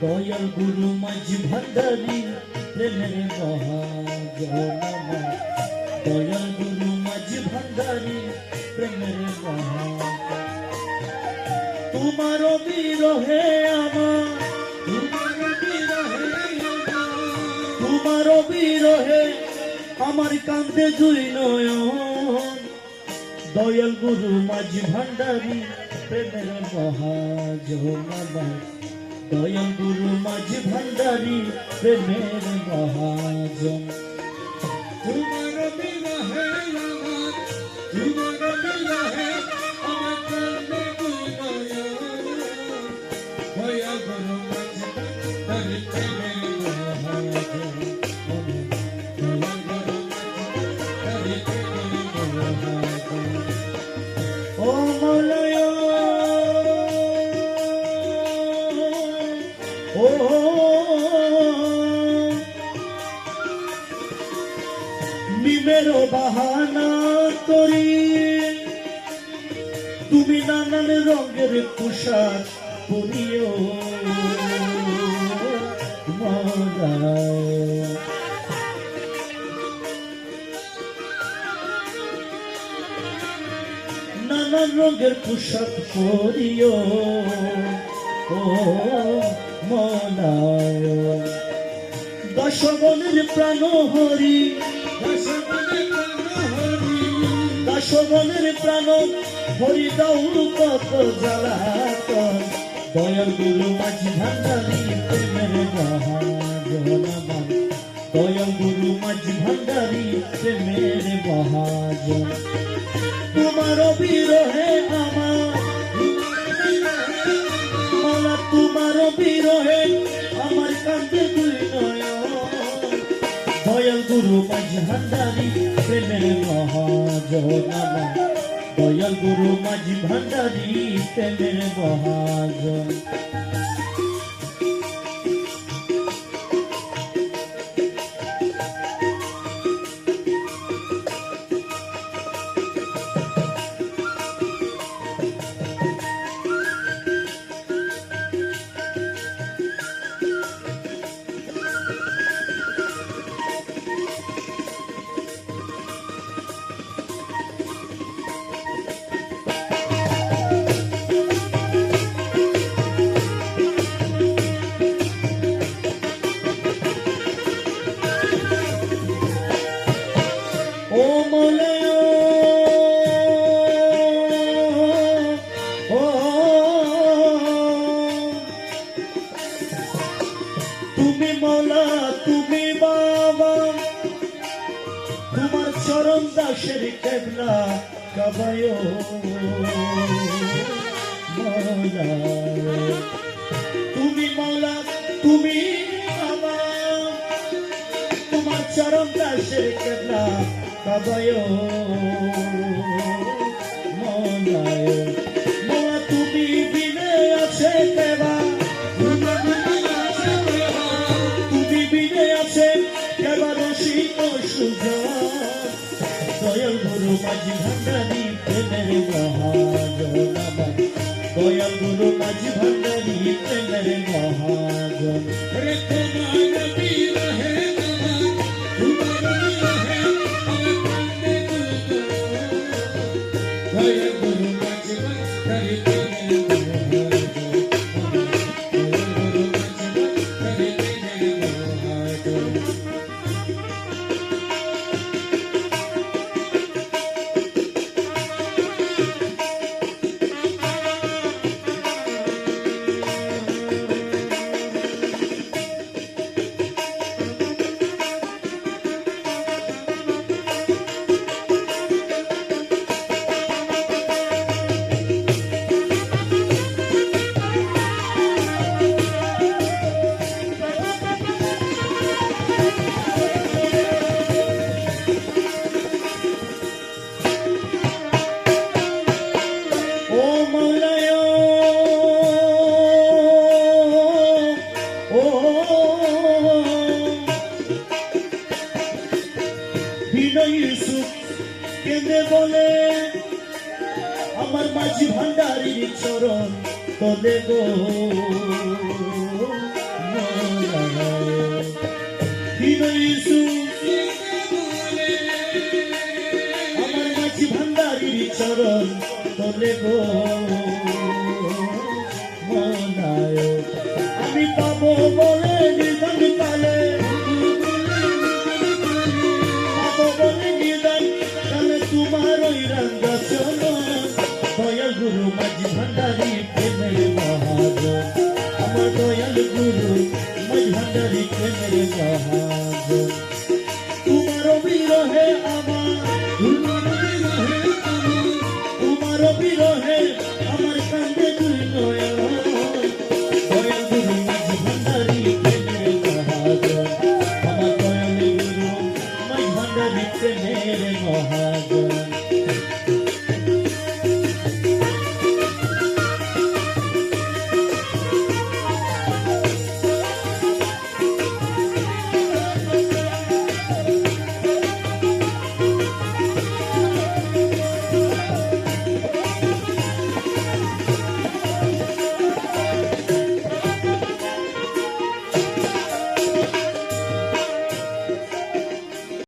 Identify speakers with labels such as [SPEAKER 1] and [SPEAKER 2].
[SPEAKER 1] দয়াল গুরু মাঝি ভান্ডারি প্রেমের মহাজনামা দয়াল গুরু মাঝি ভান্ডারি প্রেমের মহা তোমার বিরহে আমার কান্দে জুই নয়ন। দয়াল গুরু, মাঝি ভান্ডারি প্রেমের মহাজনামা দয়াল গুরু, মাঝি ভান্ডারি প্রেমের মহাজন। তোমার বিরহে আমার, তোমার নিমের বাহানা করি। তুমি নানান রঙের পোশাক নানান রঙের পোশাক পরিও ও মনায় দশগণের প্রাণ হরি দশগণের প্রাণ, হরি দৌড় কত জ্বালাত দয়াল গুরু মাঝি ভান্ডারি, প্রেমের মহাজন। দয়াল গুরু মাঝি ভান্ডারি, প্রেমের মহাজন। তোমার বিরহে মহাজন দয়াল গুরু মাঝি ভান্ডারী প্রেমের মহাজন। মৌলা তুমি বাবা। তোমার চরণ দাসের কেবলা কাবায়। তুমি মৌলা, তুমি বাবা। তোমার চরণ দাসের কেবলা কাবায়। মাঝি ভান্ডারি প্রেমের মহাজন দয়াল গুরু মাঝি ভান্ডারি প্রেমের মহাজন রে তোমার কেঁদে বলে, আমার মাঝি ভান্ডারির চরণ তলে গো। আমার মাঝি ভান্ডারির চরণ তলে গো। আমি পাবো বলে নিধন কালে। গুরু ভান্ডারি প্রেমের মহাজন